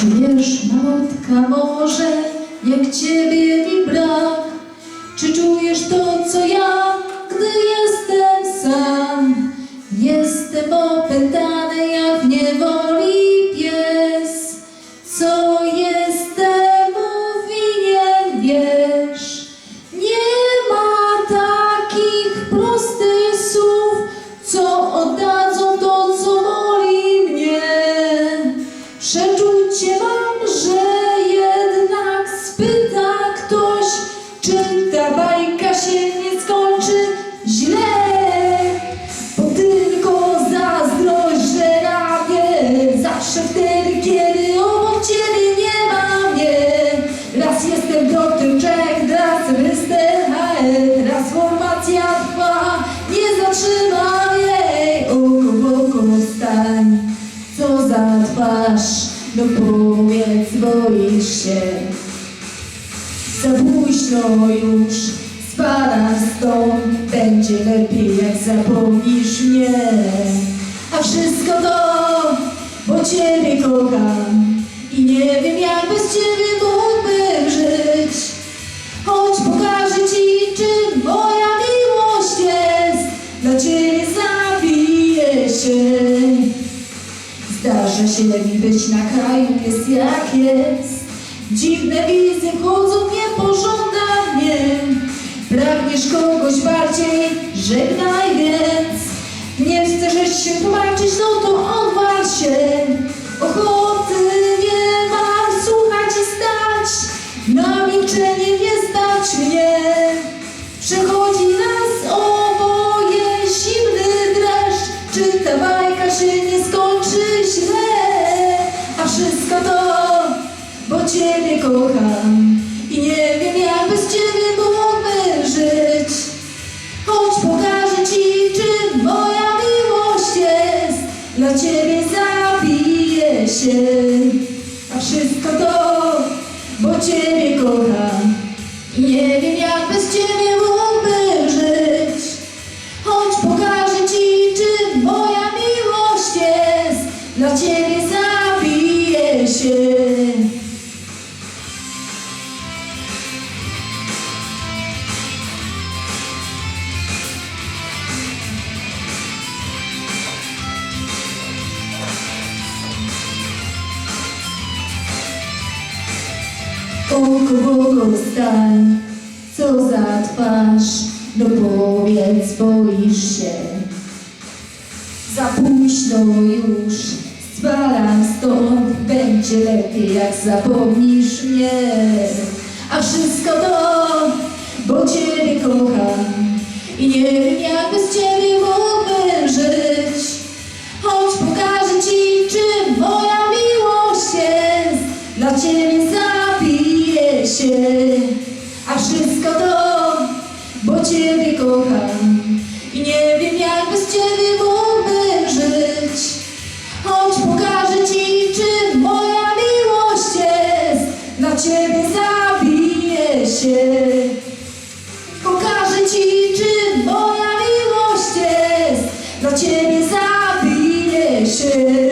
Czujesz, malutka, może jak ciebie mi brak? Czy czujesz to, co ja, gdy jestem sam? Jestem opętany jak w niewoli się. Za późno już spadam stąd Będzie lepiej jak zapomnisz mnie. A wszystko to, bo Ciebie kocham. I nie wiem jak bez Ciebie mógłbym żyć. Choć pokażę Ci czym moja miłość jest. Dla Ciebie zabiję się. Zdarza się mi być na kraju, jest jak jest. Dziwne wizje wchodzą niepożądanie. Pragniesz kogoś bardziej, żegnaj więc. Nie chcesz się tłumaczyć, no to odwal się. Ochoty nie mam słuchać i stać. Na milczenie nie stać mnie. Przechodzi nas oboje zimny dreszcz Czy ta bajka się nie skończy źle? A wszystko to, bo Ciebie kocham. I nie wiem jak bez Ciebie mógłbym żyć. Choć pokażę Ci czym moja miłość jest. Dla Ciebie zabiję się. A wszystko to, bo Ciebie kocham. I nie wiem jak bez Ciebie mógłbym żyć. Choć pokażę Ci czym moja miłość jest. Dla Ciebie zabiję się Oko w oko stań, co za twarz, no powiedz, boisz się. Za późno już, spalam stąd, będzie lepiej jak zapomnisz mnie. A wszystko to, bo Ciebie kocham i nie wiem jak bez Ciebie Cię, a wszystko to, bo Ciebie kocham i nie wiem jak bez Ciebie mógłbym żyć. Choć pokażę Ci, czym moja miłość jest, na Ciebie zabiję się. Pokażę Ci, czym moja miłość jest, na Ciebie zabiję się.